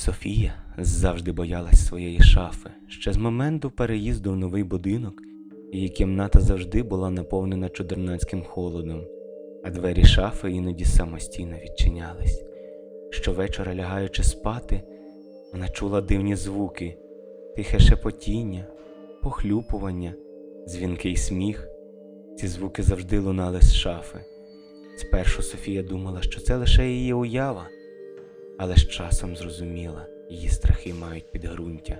Софія завжди боялась своєї шафи ще з моменту переїзду в новий будинок, її кімната завжди була наповнена чудернацьким холодом, а двері шафи іноді самостійно відчинялись. Щовечора лягаючи спати, вона чула дивні звуки, тихе шепотіння, похлюпування, дзвінкий сміх. Ці звуки завжди лунали з шафи. Спершу Софія думала, що це лише її уява, але з часом зрозуміла, її страхи мають підґрунтя.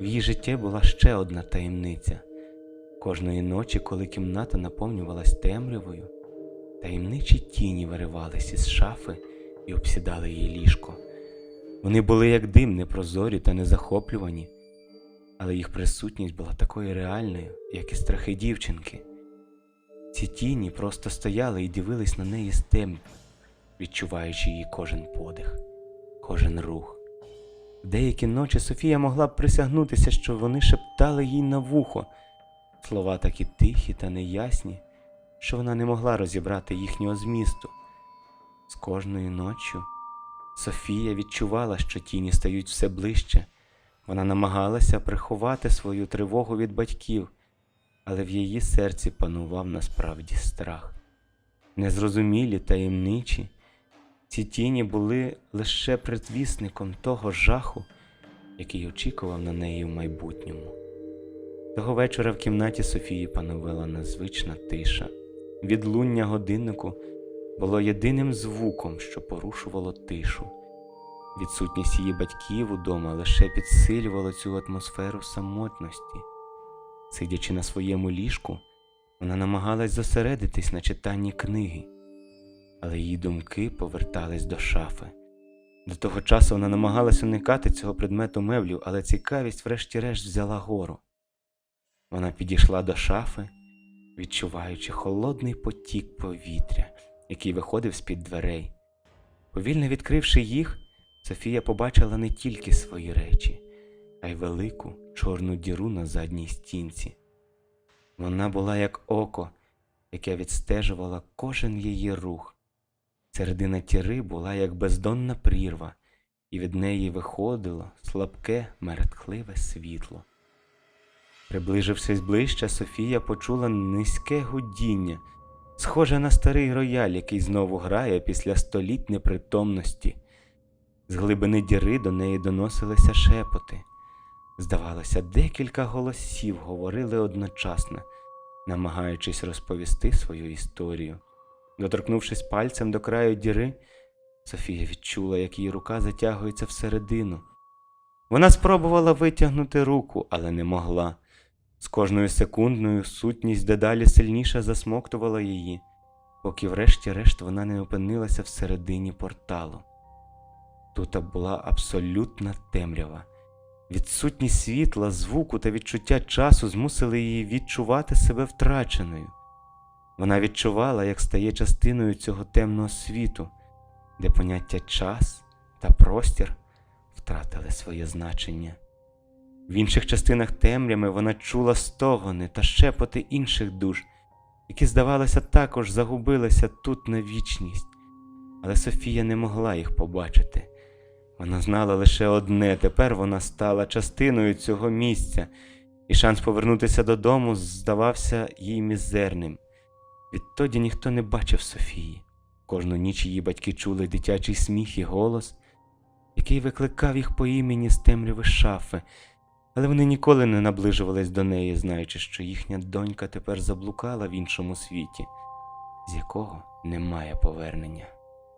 В її житті була ще одна таємниця. Кожної ночі, коли кімната наповнювалась темрявою, таємничі тіні виривались із шафи і обсідали її ліжко. Вони були як дим, непрозорі та незахоплювані, але їх присутність була такою реальною, як і страхи дівчинки. Ці тіні просто стояли і дивились на неї з темряви, відчуваючи її кожен подих, кожен рух. Деякі ночі Софія могла б присягнутися, що вони шептали їй на вухо, слова такі тихі та неясні, що вона не могла розібрати їхнього змісту. З кожною ноччю Софія відчувала, що тіні стають все ближче. Вона намагалася приховати свою тривогу від батьків, але в її серці панував насправді страх. Незрозумілі таємничі, ці тіні були лише предвісником того жаху, який очікував на неї в майбутньому. Того вечора в кімнаті Софії пановила незвична тиша. Відлуння годиннику було єдиним звуком, що порушувало тишу. Відсутність її батьків удома лише підсилювала цю атмосферу самотності. Сидячи на своєму ліжку, вона намагалась зосередитись на читанні книги, але її думки повертались до шафи. До того часу вона намагалась уникати цього предмету меблів, але цікавість врешті-решт взяла гору. Вона підійшла до шафи, відчуваючи холодний потік повітря, який виходив з-під дверей. Повільно відкривши їх, Софія побачила не тільки свої речі, а й велику чорну діру на задній стінці. Вона була як око, яке відстежувало кожен її рух. Середина тіри була як бездонна прірва, і від неї виходило слабке, мерехтливе світло. Приближившись ближче, Софія почула низьке гудіння, схоже на старий рояль, який знову грає після століть непритомності. З глибини діри до неї доносилися шепоти. Здавалося, декілька голосів говорили одночасно, намагаючись розповісти свою історію. Доторкнувшись пальцем до краю діри, Софія відчула, як її рука затягується всередину. Вона спробувала витягнути руку, але не могла. З кожною секундною сутність дедалі сильніше засмоктувала її, поки врешті-решт вона не опинилася всередині порталу. Тут була абсолютна темрява. Відсутність світла, звуку та відчуття часу змусили її відчувати себе втраченою. Вона відчувала, як стає частиною цього темного світу, де поняття час та простір втратили своє значення. В інших частинах темряви вона чула стогони та шепоти інших душ, які, здавалося, також загубилися тут на вічність, але Софія не могла їх побачити. Вона знала лише одне тепер вона стала частиною цього місця, і шанс повернутися додому здавався їй мізерним. Відтоді ніхто не бачив Софії. Кожну ніч її батьки чули дитячий сміх і голос, який викликав їх по імені з темряви шафи, але вони ніколи не наближувались до неї, знаючи, що їхня донька тепер заблукала в іншому світі, з якого немає повернення.